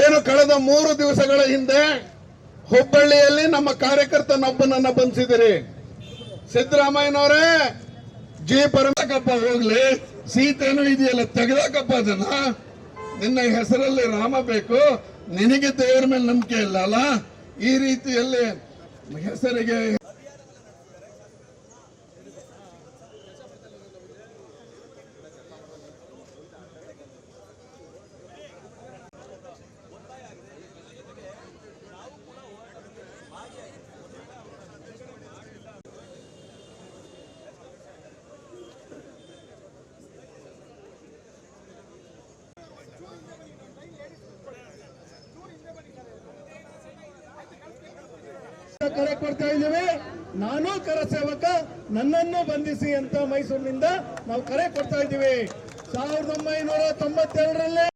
ಏನು ಕಳೆದ ಮೂರು ದಿವಸಗಳ ಹಿಂದೆ ಹುಬ್ಬಳ್ಳಿಯಲ್ಲಿ ನಮ್ಮ ಕಾರ್ಯಕರ್ತನೊಬ್ಬನನ್ನ ಬಂಧಿಸಿದಿರಿ. ಸಿದ್ದರಾಮಯ್ಯನವರೇ, ಜಿ ಪರಮಕಪ್ಪ ಹೋಗ್ಲಿ, ಸೀತೆನೂ ಇದೆಯಲ್ಲ, ತೆಗೆದಾಕಪ್ಪ ಅದನ್ನ. ನಿನ್ನ ಹೆಸರಲ್ಲಿ ರಾಮ ಬೇಕು, ನಿನಗೆ ದೇವರ ಮೇಲೆ ನಂಬಿಕೆ ಇಲ್ಲ ಅಲ್ಲ? ಈ ರೀತಿಯಲ್ಲಿ ಹೆಸರಿಗೆ ಕರೆ ಕೊಡ್ತಾ ಇದ್ದೀವಿ. ನಾನು ಕರಸೇವಕ ನನ್ನನ್ನು ಬಂಧಿಸಿ ಅಂತ ಮೈಸೂರಿನಿಂದ ನಾವು ಕರೆ ಕೊಡ್ತಾ ಇದ್ದೀವಿ. ಸಾವಿರದ ಒಂಬೈನೂರ ತೊಂಬತ್ತೆರಡರಲ್ಲಿ